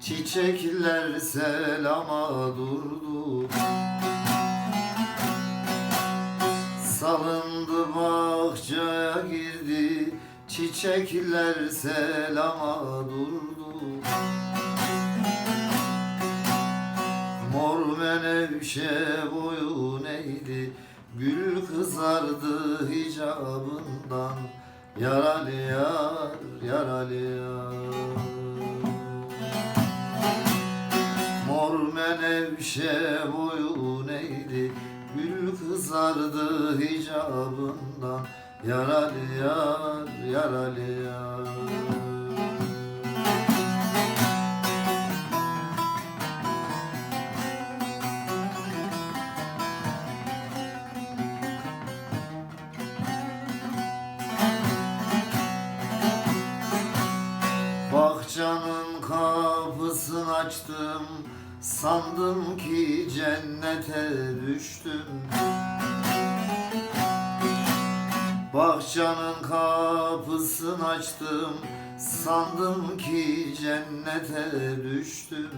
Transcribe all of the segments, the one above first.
Çiçekler selama durdu. Salındı bahçeye girdi Çiçekler selama durdu. Mor menevşe boyun eğdi Gül kızardı hicabından Yaralı yar, yaralı yar. Mor menevşe boyun eğdi Gül kızardı hicabından. Yaralı yar, yaralı yar Bahçanın kapısını açtım. Sandım ki cennete düştüm. Bahçanın kapısını açtım. Sandım ki cennete düştüm.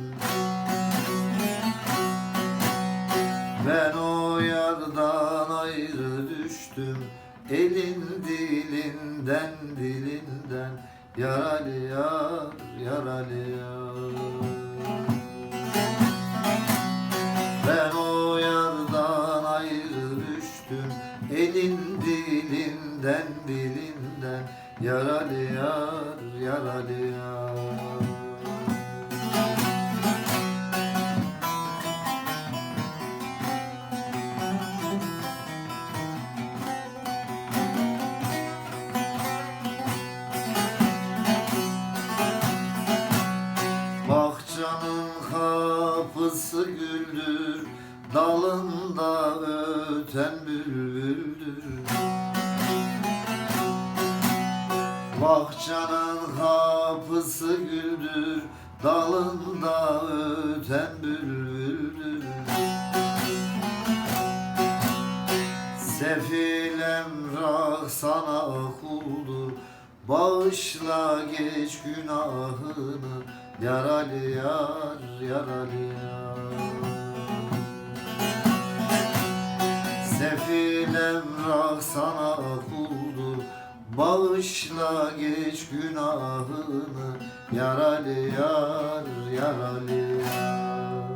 Ben o yardan ayrı düştüm. Elin dilinden dilinden Yaralı yar, yaralı yar. Ben o yardan ayrı düştüm Elin dilinden dilinden. Yaralı yar, yaralı yar kapısı güldür Dalında öten bülbüldür. Bahçanın kapısı güldür Dalında öten bülbüldür. Sefil emrah sana kuldur Bağışla geç günahını. Yaralı yar, yaralı yar emrah sana kuldur Bağışla geç günahını Yaralı yar, yaralı yar